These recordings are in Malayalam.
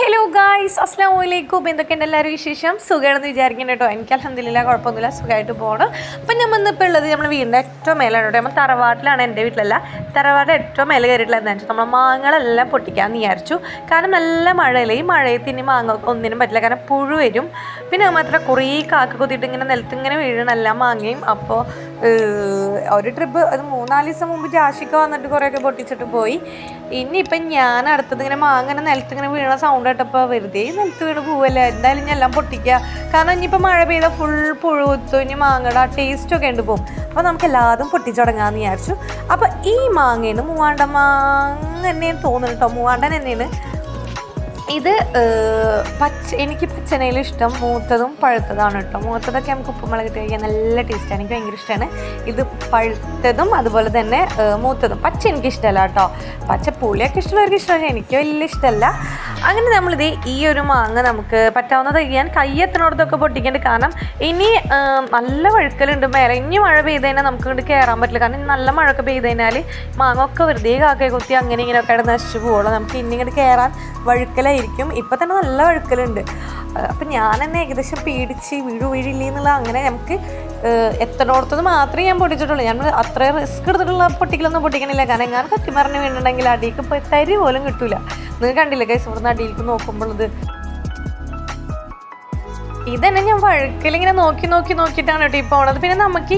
ഹലോ ഗായ്സ് അസ്സാം വലൈക്കും എന്തൊക്കെയുണ്ട് എല്ലാവരും വിശേഷം? സുഖമാണെന്ന് വിചാരിക്കുന്നു കേട്ടോ. എനിക്ക് അലഹമില്ല കുഴപ്പമൊന്നുമില്ല. സുഖമായിട്ട് പോകണം അപ്പം ഞാൻ വന്നിപ്പോൾ ഉള്ളത് നമ്മൾ വീടിന്റെ ഏറ്റവും മേലാണ് കേട്ടോ. നമ്മൾ തറവാട്ടിലാണ് എന്റെ വീട്ടിലല്ല. തറവാട്ടിൽ ഏറ്റവും മേലെ കയറിയിട്ടുള്ള എന്താണെന്ന് വെച്ചാൽ നമ്മൾ മാങ്ങകളെല്ലാം പൊട്ടിക്കാമെന്ന് വിചാരിച്ചു. കാരണം നല്ല മഴയില്ല? ഈ മഴയത്ത് ഇനി മാങ്ങ ഒന്നിനും പറ്റില്ല. കാരണം പുഴു വരും. പിന്നെ മാത്രമല്ല കുറേ കാക്ക കുത്തിയിട്ട് ഇങ്ങനെ നിലത്ത് ഇങ്ങനെ വീഴണം മാങ്ങയും. അപ്പോൾ ഒരു ട്രിപ്പ് അത് മൂന്നാൽ ദിവസം മുമ്പ് ജാഷിക്ക വന്നിട്ട് കുറേയൊക്കെ പൊട്ടിച്ചിട്ട് പോയി. ഇനിയിപ്പം ഞാൻ അടുത്തത് ഇങ്ങനെ മാങ്ങനെ നിലത്ത് ഇങ്ങനെ വീണ സൗണ്ട് കേട്ടപ്പോൾ വെറുതെ നിലത്ത് വീണ് പോവല്ലേ. എന്തായാലും ഞാൻ എല്ലാം പൊട്ടിക്കുക കാരണം ഇനിയിപ്പോൾ മഴ പെയ്ത ഫുൾ പുഴുത്തു ഇനി മാങ്ങയുടെ ടേസ്റ്റൊക്കെ ഉണ്ട് പോകും. അപ്പോൾ നമുക്ക് എല്ലാതും പൊട്ടിച്ചുടങ്ങാമെന്ന് വിചാരിച്ചു. അപ്പോൾ ഈ മാങ്ങയാണ് മൂവാണ്ട മാങ്ങ തന്നെയാണ് തോന്നുന്നു കേട്ടോ മൂവാണ്ടൻ തന്നെയാണ് ഇത് പച്ച എനിക്ക് പച്ചനയിൽ ഇഷ്ടം മൂത്തതും പഴുത്തതാണ് കേട്ടോ മൂത്തതൊക്കെ നമുക്ക് ഉപ്പുമുളക് ഇട്ട് കഴിക്കാൻ നല്ല ടേസ്റ്റാണ് എനിക്ക് ഭയങ്കര ഇഷ്ടമാണ് ഇത് പഴുത്തതും അതുപോലെ തന്നെ മൂത്തതും. പച്ച എനിക്ക് ഇഷ്ടമല്ല കേട്ടോ പച്ച പുളിയൊക്കെ ഇഷ്ടമുള്ളവർക്ക് ഇഷ്ടമാണ് എനിക്ക് വലിയ ഇഷ്ടമല്ല അങ്ങനെ നമ്മളിത് ഈ ഒരു മാങ്ങ നമുക്ക് പറ്റാവുന്നത് ഞാൻ കയ്യെത്തണോടത്തൊക്കെ പൊട്ടിക്കേണ്ട കാരണം ഇനി നല്ല വഴുക്കലുണ്ട്. മേലെ ഇനി മഴ പെയ്ത് കഴിഞ്ഞാൽ നമുക്ക് ഇങ്ങോട്ട് കയറാൻ പറ്റില്ല. കാരണം നല്ല മഴയൊക്കെ പെയ്ത് കഴിഞ്ഞാൽ മാങ്ങ ഒക്കെ വെറുതെ കാക്കയെ കുത്തി അങ്ങനെ ഇങ്ങനെയൊക്കെ ആയിട്ട് നശിച്ചു പോകുള്ളൂ. നമുക്ക് ഇനി ഇങ്ങോട്ട് കയറാൻ വഴുക്കലായിരിക്കും. ഇപ്പം തന്നെ നല്ല വഴുക്കലുണ്ട്. അപ്പം ഞാൻ തന്നെ ഏകദേശം പേടിച്ച് വീഴു വീഴില്ലേ എന്നുള്ള അങ്ങനെ നമുക്ക് എത്തണോടത്തത് മാത്രമേ ഞാൻ പൊട്ടിച്ചിട്ടുള്ളൂ. ഞാൻ അത്ര റിസ്ക് എടുത്തിട്ടുള്ള പൊട്ടിക്കലൊന്നും പൊട്ടിക്കണില്ല. കാരണം ഞാൻ കത്തിമറിഞ്ഞ് വീണിട്ടുണ്ടെങ്കിൽ അടിയിലേക്ക് ഇപ്പോൾ തരി പോലും കിട്ടൂല. നിങ്ങൾ കണ്ടില്ല കൈസ് ഇവിടുന്ന് അടിയിലേക്ക് നോക്കുമ്പോൾ ഇത് ഇതന്നെ ഞാൻ വഴുക്കലിങ്ങനെ നോക്കി നോക്കി നോക്കിയിട്ടാണ് കേട്ടോ ഈ പോണത്. പിന്നെ നമുക്ക്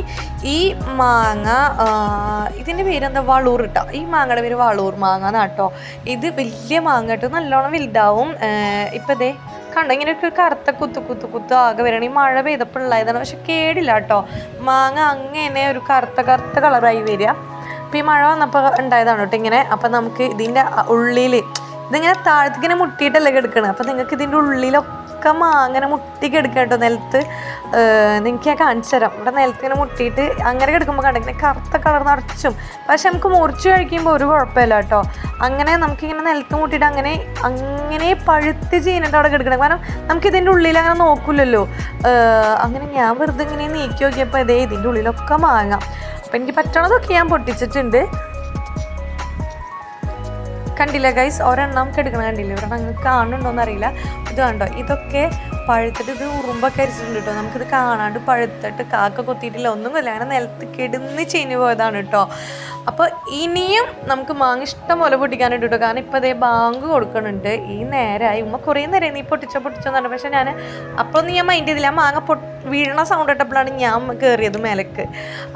ഈ മാങ്ങ ഇതിന്റെ പേരെന്താ? വളൂർ കേട്ടോ ഈ മാങ്ങയുടെ പേര് വളൂർ മാങ്ങ എന്നാട്ടോ. ഇത് വലിയ മാങ്ങ കേട്ടോ. നല്ലോണം വലുതാവും. ഇപ്പം ദേ കണ്ടോ? ഇങ്ങനെ ഒരു കറുത്ത കുത്തു കുത്തു കുത്തു ആകെ വരണം. ഈ മഴ പെയ്തപ്പോൾ ഉള്ളതാണ് പക്ഷെ കേടില്ല കേട്ടോ. മാങ്ങ അങ്ങനെ ഒരു കറുത്ത കറുത്ത കളറായി വരിക. അപ്പം ഈ മഴ വന്നപ്പോൾ ഉണ്ടായതാണ് കേട്ടോ ഇങ്ങനെ. അപ്പം നമുക്ക് ഇതിന്റെ ഉള്ളിൽ ഇതിങ്ങനെ താഴത്തേക്ക് ഇങ്ങനെ മുട്ടിയിട്ടല്ലേ കിടക്കണം? അപ്പം നിങ്ങൾക്ക് ഇതിന്റെ ഉള്ളിലൊക്കെ മാങ്ങനെ മുട്ടിക്ക് എടുക്കാം കേട്ടോ നിലത്ത്. നിങ്ങൾക്ക് ഞാൻ കാണിച്ചു തരാം. ഇവിടെ നിലത്ത് ഇങ്ങനെ മുട്ടിയിട്ട് അങ്ങനെ കിടക്കുമ്പോൾ കണ്ടെങ്കിൽ ഇങ്ങനെ കറുത്ത കളർ നിറച്ചും. പക്ഷെ നമുക്ക് മുറിച്ച് കഴിക്കുമ്പോൾ ഒരു കുഴപ്പമില്ല കേട്ടോ. അങ്ങനെ നമുക്കിങ്ങനെ നിലത്ത് മുട്ടിയിട്ട് അങ്ങനെ അങ്ങനെ പഴുത്ത് ചെയ്യുന്നുണ്ട് അവിടെ കിടക്കണം. കാരണം നമുക്ക് ഇതിന്റെ ഉള്ളിൽ അങ്ങനെ നോക്കില്ലല്ലോ അങ്ങനെ ഞാൻ വെറുതെ ഇങ്ങനെ നീക്കി നോക്കിയപ്പോൾ ഇതേ ഇതിന്റെ ഉള്ളിലൊക്കെ മാങ്ങാം. അപ്പം എനിക്ക് പറ്റണതൊക്കെ ഞാൻ പൊട്ടിച്ചിട്ടുണ്ട്. കണ്ടില്ല ഗൈസ് ഒരെണ്ണം എടുക്കണ കണ്ടില്ല. ഒരെണ്ണം നിങ്ങൾക്ക് കാണുന്നുണ്ടോ അറിയില്ല ഇത് കണ്ടോ? ഇതൊക്കെ പഴുത്തിട്ട് ഇത് ഉറുമ്പൊക്കെ അരിച്ചിട്ടുണ്ട് കേട്ടോ നമുക്കിത് കാണാണ്ട് പഴുത്തിട്ട് കാക്ക കൊത്തിയിട്ടില്ല. ഒന്നുമില്ല അങ്ങനെ നിലത്ത് കിടന്ന് ചീഞ്ഞു പോയതാണ് കേട്ടോ അപ്പോൾ ഇനിയും നമുക്ക് മാങ്ങ ഇഷ്ടം പോലെ പൊട്ടിക്കാനുണ്ട് കേട്ടോ കാരണം ഇപ്പോൾ അതേ ബാങ്ക് കൊടുക്കുന്നുണ്ട്. ഈ നേരമായി ഉമ്മ കുറേ നേരം നീ പൊട്ടിച്ചോ പൊട്ടിച്ചോ എന്ന് പറഞ്ഞു. പക്ഷേ ഞാൻ അപ്പോൾ ഒന്നും ഞാൻ മൈൻഡ് ചെയ്തില്ല. മാങ്ങ പൊട്ട് വീഴണ സൗണ്ട് ഇട്ടപ്പോഴാണ് ഞാൻ കയറിയത് മേലക്ക്.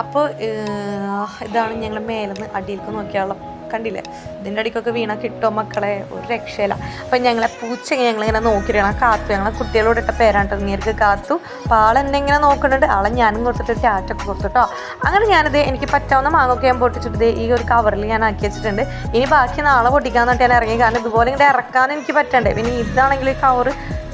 അപ്പോൾ ഇതാണ് ഞങ്ങൾ മേലെന്ന് അടിയിലേക്ക് നോക്കിയാലുള്ള കണ്ടില്ലേ? ഇതിന്റെ അടിക്കൊക്കെ വീണ കിട്ടോ മക്കളെ ഒരു രക്ഷയില്ല. അപ്പം ഞങ്ങളെ പൂച്ച ഞങ്ങളിങ്ങനെ നോക്കിയിട്ടാണ്. കാത്തു. ഞങ്ങളെ കുട്ടികളോട് ഇട്ട പേരാണ് നീർക്ക് കാത്തു. എന്നെ ഇങ്ങനെ നോക്കുന്നുണ്ട്. ആളെ ഞാനും കൊടുത്തിട്ട് ചാറ്റൊക്കെ കൊടുത്തിട്ടോ അങ്ങനെ ഞാനിത് എനിക്ക് പറ്റാവുന്ന മാങ്ങൊക്കെ ഞാൻ പൊട്ടിച്ചിട്ട് ഈ ഒരു കവറിൽ ഞാൻ ആക്കി വെച്ചിട്ടുണ്ട്. ഇനി ബാക്കി നാളെ പൊട്ടിക്കാന്നിട്ട് ഞാൻ ഇറങ്ങി. കാരണം ഇതുപോലെ ഇങ്ങനെ ഇറക്കാൻ എനിക്ക് പറ്റണ്ടേ. പിന്നെ ഇതാണെങ്കിൽ കവർ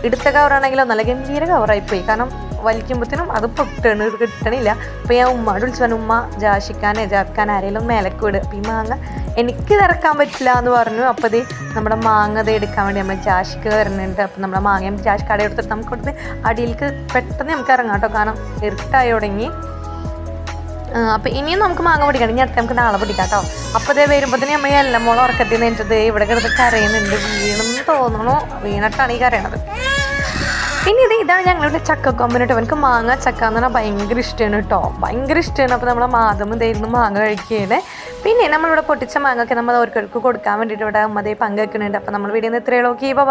എടുത്ത കവറാണെങ്കിലോ നല്ല ഗംഭീര കവറായിപ്പോയി. കാരണം വലിക്കുമ്പോഴത്തേനും അത് പൊട്ടണ് കിട്ടണില്ല. അപ്പോൾ ഞാൻ ഉമ്മയോട് വിളിച്ചു പറഞ്ഞു ഉമ്മ ജാഷിക്കാൻ ജാക്കാൻ ആരെങ്കിലും മേലക്ക് വിട്. അപ്പോൾ ഈ മാങ്ങ എനിക്ക് തിറക്കാൻ പറ്റില്ല എന്ന് പറഞ്ഞു. അപ്പോൾ ഇത് നമ്മുടെ മാങ്ങ ഇത് എടുക്കാൻ വേണ്ടി നമ്മൾ ജാഷിക്ക് വരുന്നുണ്ട്. അപ്പോൾ നമ്മുടെ മാങ്ങയും ജാഷ് കട എടുത്തിട്ട് നമുക്ക് കൊടുത്ത് അടിയിലേക്ക് പെട്ടെന്ന് നമുക്ക് ഇറങ്ങാം കേട്ടോ. കാരണം ഇരുട്ടായി തുടങ്ങി. അപ്പോൾ ഇനിയും നമുക്ക് മാങ്ങ പിടിക്കണം ഇനി അടുത്ത് നമുക്ക് നാളെ പിടിക്കാം കേട്ടോ. അപ്പോൾ ഇതേ തന്നെ നമ്മൾ എല്ലാം മോളെ ഉറക്കത്തിൽ നിന്ന് എന്റെ ഇവിടെ കിടന്ന് കരയുന്നുണ്ട്. വീണെന്ന് തോന്നണു. വീണിട്ടാണ് ഈ കരയണത്. പിന്നെ ഇത് ഇതാണ് ഞങ്ങളുടെ ചക്ക കേട്ടോ. എനിക്ക് മാങ്ങ ചക്ക എന്ന് പറഞ്ഞാൽ ഭയങ്കര ഇഷ്ടമാണ് കേട്ടോ. ഭയങ്കര ഇഷ്ടമാണ് അപ്പോൾ നമ്മളെ മാതം ഇതായിരുന്നു മാങ്ങ കഴിക്കുകയാണ്. പിന്നെ നമ്മളിവിടെ പൊട്ടിച്ച മാങ്ങ ഒക്കെ നമ്മൾ ഓരോരുത്തർക്ക് കൊടുക്കാൻ വേണ്ടിയിട്ട് ഇവിടെ അമ്മതേ പങ്കുവെക്കുന്നുണ്ട് അപ്പോൾ നമ്മൾ വീഡിയോ ഇത്രയുള്ളൂ ഓക്കെ ബൈ